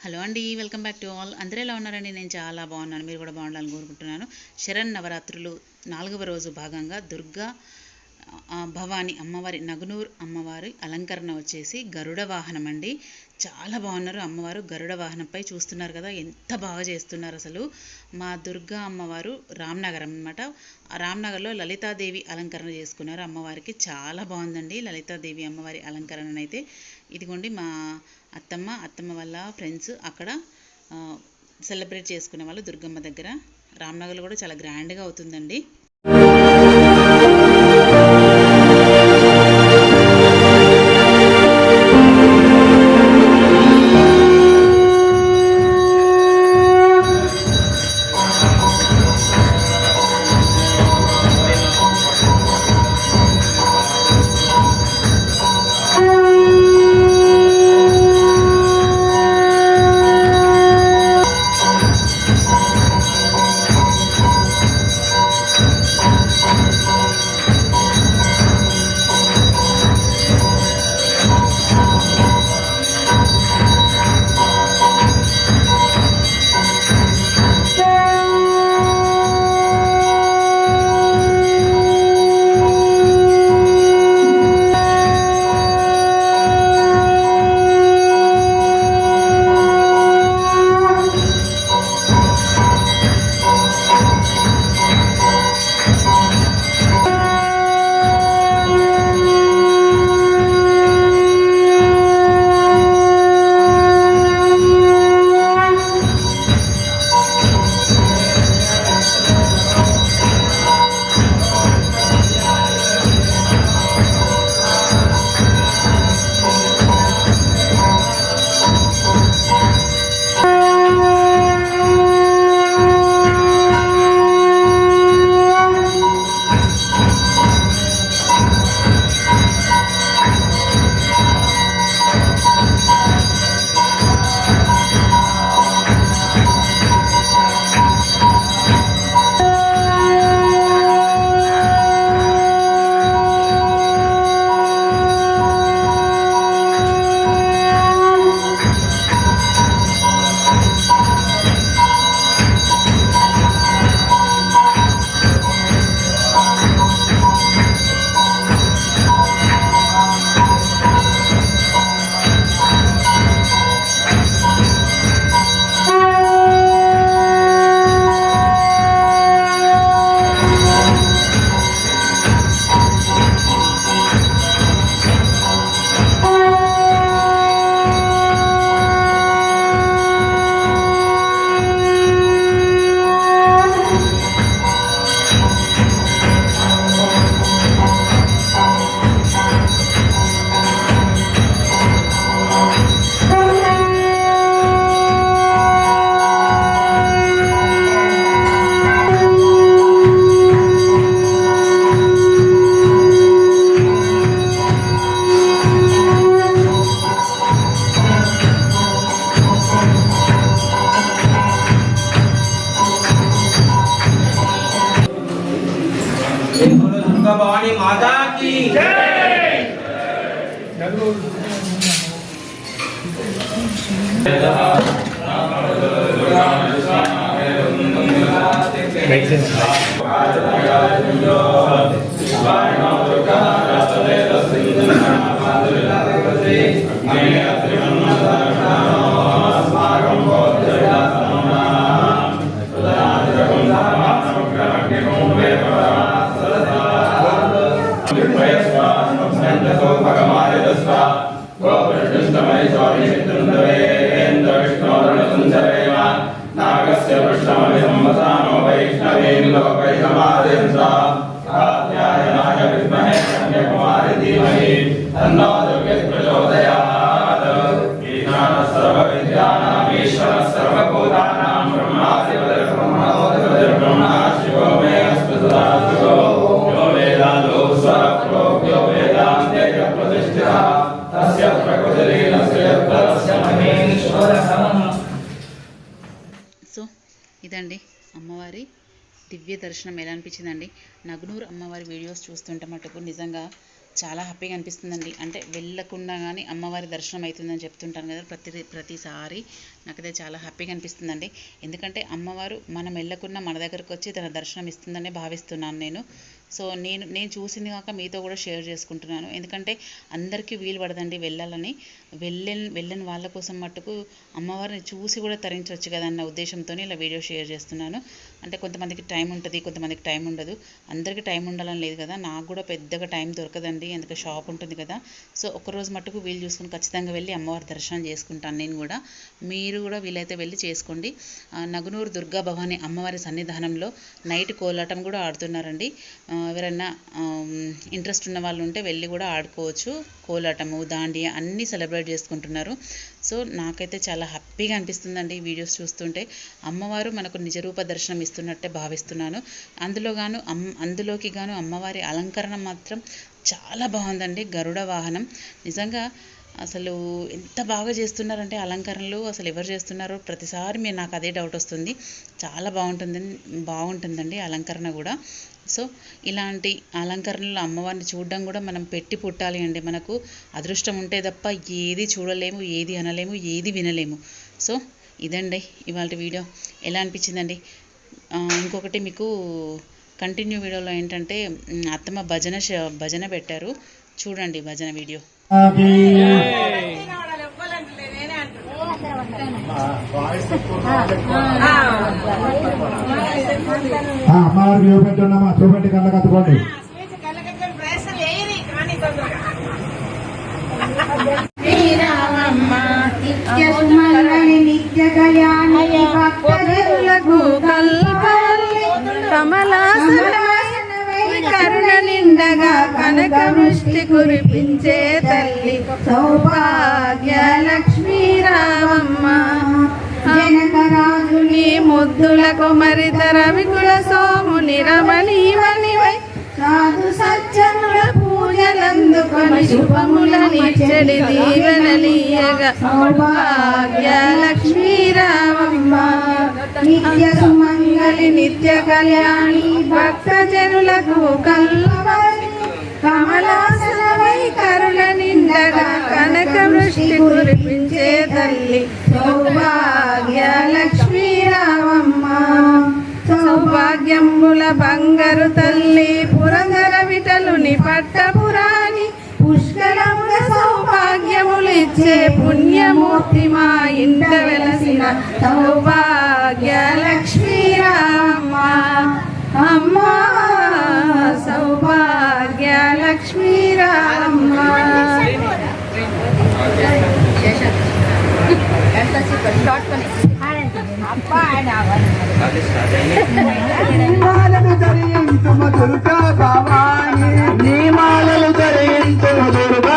Hello అండి welcome back to all. అందరూ ఎలా ఉన్నారండి? నేను చాలా బాగున్నాను. మీరు కూడా బాగుండాలని కోరుకుంటున్నాను. శరణ్ నవరాత్రులు నాలుగవ రోజు భాగంగా దుర్గా భవాని అమ్మవారి నగునూర్ అమ్మవారి అలంకరణ వచ్చేసి గరుడ వాహనం అండి. చాలా బాగున్నారు అమ్మవారు. గరుడ వాహనంపై చూస్తున్నారు కదా ఎంత బాగా చేస్తున్నారు అసలు. మా దుర్గా అమ్మవారు రామ్నగర్ అన్నమాట. రామ్నగర్లో లలితాదేవి అలంకరణ చేసుకున్నారు అమ్మవారికి. చాలా బాగుందండి లలితాదేవి అమ్మవారి అలంకరణ అయితే ఇదిగోండి మా అత్తమ్మ అత్తమ్మ వాళ్ళ ఫ్రెండ్స్ అక్కడ సెలబ్రేట్ చేసుకునే వాళ్ళు దుర్గమ్మ దగ్గర. రామ్నగర్లో కూడా చాలా గ్రాండ్గా అవుతుందండి. అమ్మ భవాని మాతాకి Makes sense. वैष्णवीं लोकैकमादिं सा कात्यायनाय विद्महे कन्याकुमारि धीमहि तन्नो दुर्गे प्रचोदयात् ईशानः सर्वविद्यानाम् ईश्वरः सर्वभूतानाम् దర్శనం ఎలా అనిపించిందండి నగ్నూరు అమ్మవారి వీడియోస్ చూస్తుంటే మటుకు నిజంగా చాలా హ్యాపీగా అనిపిస్తుందండి. అంటే వెళ్ళకుండా కానీ అమ్మవారి దర్శనం అవుతుందని చెప్తుంటాను కదా ప్రతి ప్రతిసారి నాకైతే చాలా హ్యాపీగా అనిపిస్తుందండి. ఎందుకంటే అమ్మవారు మనం వెళ్ళకుండా మన దగ్గరకు వచ్చి తన దర్శనం ఇస్తుందనే భావిస్తున్నాను నేను. సో నేను నేను చూసింది కాక మీతో కూడా షేర్ చేసుకుంటున్నాను. ఎందుకంటే అందరికీ వీలు పడదండి వెళ్ళాలని. వెళ్ళని వెళ్ళని వాళ్ళ కోసం మట్టుకు అమ్మవారిని చూసి కూడా తరించవచ్చు కదా అన్న ఉద్దేశంతో ఇలా వీడియో షేర్ చేస్తున్నాను. అంటే కొంతమందికి టైం ఉంటుంది కొంతమందికి టైం ఉండదు. అందరికీ టైం ఉండాలని లేదు కదా. నాకు కూడా పెద్దగా టైం దొరకదండి. ఎందుకంటే షాప్ ఉంటుంది కదా. సో ఒకరోజు మట్టుకు వీలు చూసుకుని ఖచ్చితంగా వెళ్ళి అమ్మవారి దర్శనం చేసుకుంటాను నేను కూడా. మీరు కూడా వీలైతే వెళ్ళి చేసుకోండి. నగునూరు దుర్గా భవాని అమ్మవారి సన్నిధానంలో నైట్ కోలాటం కూడా ఆడుతున్నారండి. ఎవరైనా ఇంట్రెస్ట్ ఉన్న వాళ్ళు ఉంటే వెళ్ళి కూడా ఆడుకోవచ్చు. కోలాటము దాండియా అన్నీ సెలబ్రేట్ చేసుకుంటున్నారు. సో నాకైతే చాలా హ్యాపీగా అనిపిస్తుందండి ఈ వీడియోస్ చూస్తుంటే. అమ్మవారు మనకు నిజరూప దర్శనం ఇస్తున్నట్టే భావిస్తున్నాను. అందులో గాను అమ్ అందులోకి గాను అమ్మవారి అలంకరణ మాత్రం చాలా బాగుందండి. గరుడ వాహనం. నిజంగా అసలు ఎంత బాగా చేస్తున్నారంటే అలంకరణలు అసలు ఎవరు చేస్తున్నారో ప్రతిసారి మీరు నాకు అదే డౌట్ వస్తుంది. చాలా బాగుంటుంది బాగుంటుందండి అలంకరణ కూడా. సో ఇలాంటి అలంకరణలు అమ్మవారిని చూడడం కూడా మనం పెట్టి పుట్టాలి అండి మనకు. అదృష్టం ఉంటే తప్ప ఏది చూడలేము ఏది అనలేము ఏది వినలేము. సో ఇదండి ఇవాళ వీడియో. ఎలా అనిపించిందండి? ఇంకొకటి మీకు కంటిన్యూ వీడియోలో ఏంటంటే అత్తమ్మ భజన భజన పెట్టారు చూడండి భజన వీడియో అమ్మవారికి చూపెట్టున్నామా చూపెట్టి కళ్ళ కత్తుకోండి నిత్యసుమంగళి నిత్య కళ్యాణి భక్తజనులకు కల్పవల్లి కమలాసనమై కరుణ నిండగా కనక వృష్టి కురిపించే తల్లి సౌభాగ్య లక్ష్మీ రామమ్మ జనకరాజు నీ ముద్దులకు రవికుల సోముని రమణీవనివై సాధు సజ్జనుల పూజలందుకొని శుభములనిచ్చడి దీవెనలీయగా సౌభాగ్య లక్ష్మీ రామమ్మ నిత్య సుమంగళి మంగళి నిత్య కళ్యాణి భక్తజనులకు కల్లవారి కమలాసనమై కరుణ నిండగా కనక వృష్టి కురిపించే తల్లి సౌభాగ్య లక్ష్మీ రామమ్మ. సౌభాగ్యముల బంగారు తల్లి పురంధర విటలుని పట్టపురాణి పుష్కరముల సౌభాగ్యములు ఇచ్చే పుణ్యమూర్తి మా ఇంట వెలసిన సౌభాగ్య లక్ష్మీ రామ అమ్మా సౌభాగ్య లక్ష్మీ రామ నియమాలను ధరించుము మధురుగా భవాని నియమాలను ధరించుము దుర్గా భవాని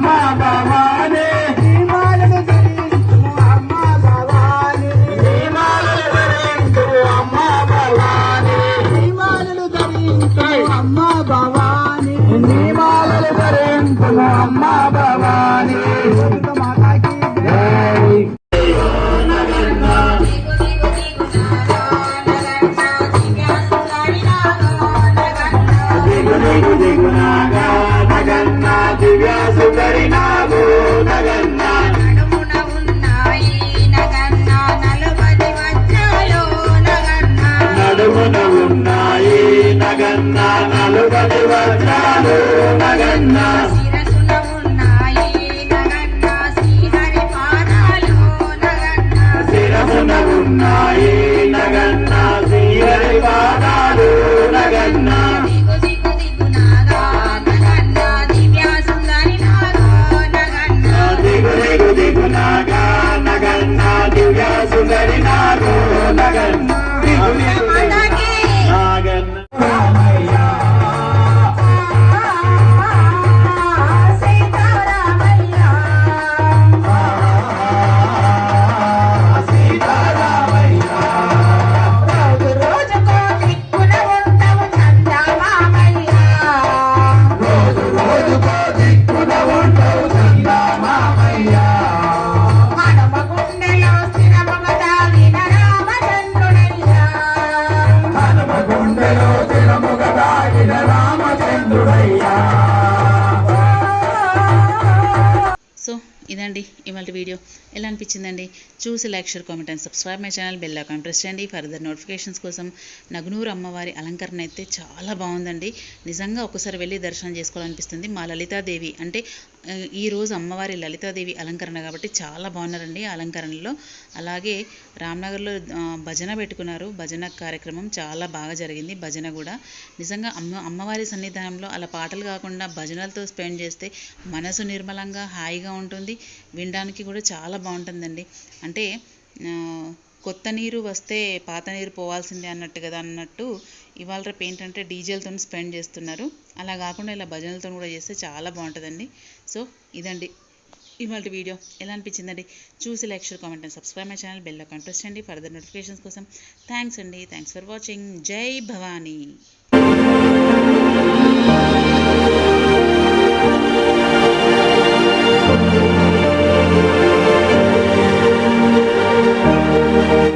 పున్నమున అమ్మ That is. ఇవాళ వీడియో ఎలా అనిపించిందండి? చూసి like share comment and subscribe my channel bell icon press చేయండి. ఫర్దర్ నోటిఫికేషన్స్ కోసం నగునూరు అమ్మవారి అలంకరణ అయితే చాలా బాగుందండి. నిజంగా ఒకసారి వెళ్ళి దర్శనం చేసుకోవాలనిపిస్తుంది. మా లలితాదేవి అంటే ఈరోజు ఈ రోజు అమ్మవారి లలితాదేవి అలంకరణ కాబట్టి చాలా బాగున్నారండి అలంకరణలో. అలాగే రామ్నగర్లో భజన పెట్టుకున్నారు. భజన కార్యక్రమం చాలా బాగా జరిగింది. భజన కూడా. నిజంగా అమ్మ అమ్మవారి సన్నిధానంలో అలా పాటలు కాకుండా భజనలతో స్పెండ్ చేస్తే మనసు నిర్మలంగా హాయిగా ఉంటుంది. వినడానికి కూడా చాలా బాగుంటుందండి. అంటే కొత్త నీరు వస్తే పాత నీరు పోవాల్సిందే అన్నట్టు కదా అన్నట్టు ఇవాళ రేపు ఏంటంటే డీజేలతో స్పెండ్ చేస్తున్నారు. అలా కాకుండా ఇలా భజనలతో కూడా చేస్తే చాలా బాగుంటుందండి. సో ఇదండి. ఇవాళ వీడియో. ఎలా అనిపించిందండి? చూసి like share comment and subscribe my channel. Bell icon press చేయండి. ఫర్దర్ నోటిఫికేషన్స్ కోసం. థ్యాంక్స్ అండి. Thanks for watching. జై భవానీ.